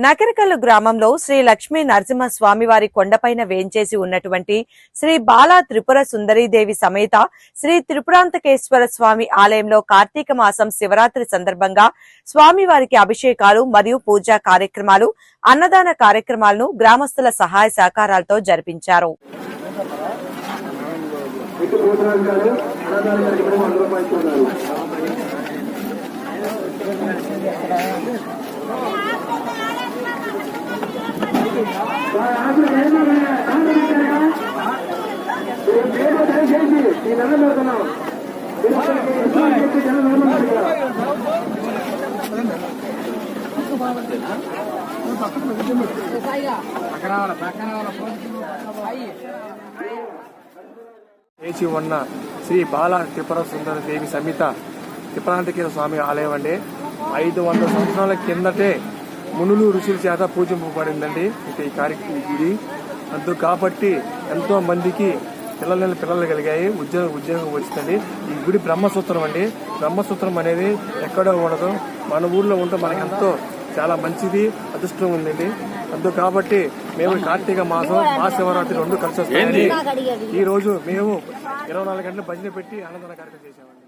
నకరికల్లు గ్రామంలో శ్రీ లక్ష్మీ నరసింహ వారి కొండపైన వేంచేసి ఉన్నటువంటి శ్రీ బాలా త్రిపుర సుందరీదేవి సమేత శ్రీ త్రిపురాంతకేశ్వర స్వామి ఆలయంలో కార్తీక మాసం శివరాత్రి సందర్భంగా స్వామివారికి అభిషేకాలు మరియు పూజా కార్యక్రమాలు అన్నదాన కార్యక్రమాలను గ్రామస్తుల సహాయ సహకారాలతో జరిపించారు. దయచేసి ఈ నెల పెడుతున్నాం వేచి ఉన్న శ్రీ బాల త్రిపుర సుందర దేవి సమేత త్రిపురాంతకీర స్వామి ఆలయం అండి. ఐదు వందల సంవత్సరాల కిందటే మునులు ఋషుల చేత పూజింపబడిందండి. ఇక ఈ కార్యక్రమం గుడి అందు కాబట్టి ఎంతో మందికి పిల్లల పిల్లలు కలిగాయి. ఉద్యోగం ఉద్యోగం వచ్చిందండి. ఈ గుడి బ్రహ్మసూత్రం అండి. బ్రహ్మసూత్రం అనేది ఎక్కడో ఉండదు. మన ఊర్లో ఉంటే మనకి ఎంతో చాలా మంచిది అదృష్టం ఉందండి. అందు కాబట్టి మేము కార్తీక మాసం మహాశివరాత్రి రెండు కలిసి వస్తాయండి. ఈ రోజు మేము ఇరవై నాలుగు గంటలు భజన పెట్టి అన్నదాన కార్యక్రమం చేసామండి